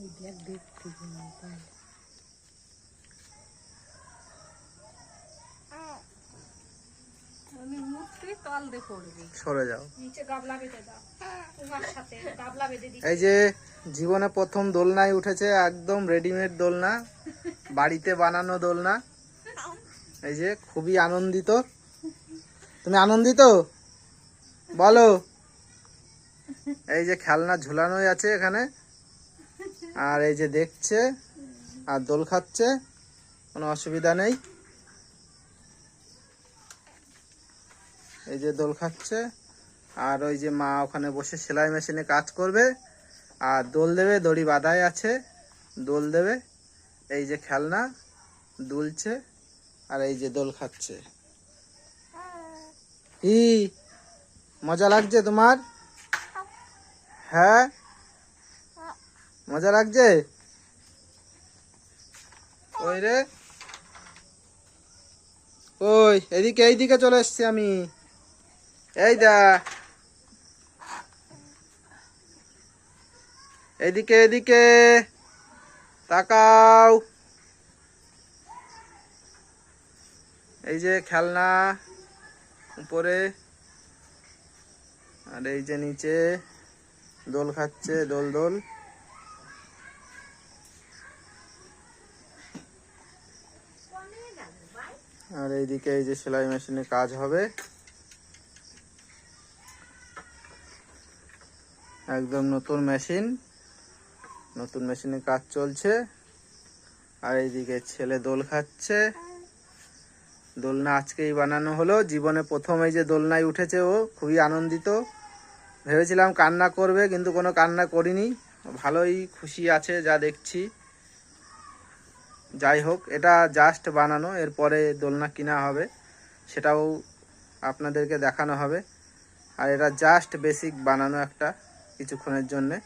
এই দেখ দেখতে সরে যাও। এই যে জীবনে প্রথম দোলনায় উঠেছে একদম রেডিমেড দোলনা বাড়িতে বানানো দোলনা। এই যে খুবই আনন্দিত। তুমি আনন্দিত? বলো। এই যে খেলনা ঝুলানোই আছে এখানে। আর এই যে দেখছে, আর দোল খাচ্ছে, কোনো অসুবিধা নেই। এই যে দোল খাচ্ছে, আর ওই যে মা ওখানে বসে সেলাই মেশিনে কাজ করবে, আর দোল দেবে, দড়ি বাঁধাই আছে, দোল দেবে, এই যে খেলনা দুলছে, আর এই যে দোল খাচ্ছে। কি মজা লাগছে তোমার? হ্যাঁ? মজা লাগছে? ওই রে। ওই, এদিকে, এইদিকে চলে এসছি আমি। এই দা। এদিকে এদিকে। তাকাও। এই যে খেলনা উপরে। আর এই যে নিচে। দোল খাচ্ছে, দোল দোল। আর এইদিকে এই যে সেলাই মেশিনে কাজ হবে। একদম নতুন মেশিন। নতুন মেশিনে কাজ চলছে। আর এইদিকে ছেলে দোল খাচ্ছে। দোলনা আজকেই বানানো হলো। জীবনে প্রথম এই যে দোলনায় উঠেছে ও, খুবই আনন্দিত। ভেবেছিলাম কান্না করবে, কিন্তু কোনো কান্না করিনি। ভালোই খুশি আছে যা দেখছি। যাই হোক, এটা জাস্ট বানানো, এরপরে দোলনা কিনা হবে, সেটাও আপনাদেরকে দেখানো হবে। আর এটা জাস্ট বেসিক বানানো একটা কিছুক্ষণের জন্যে।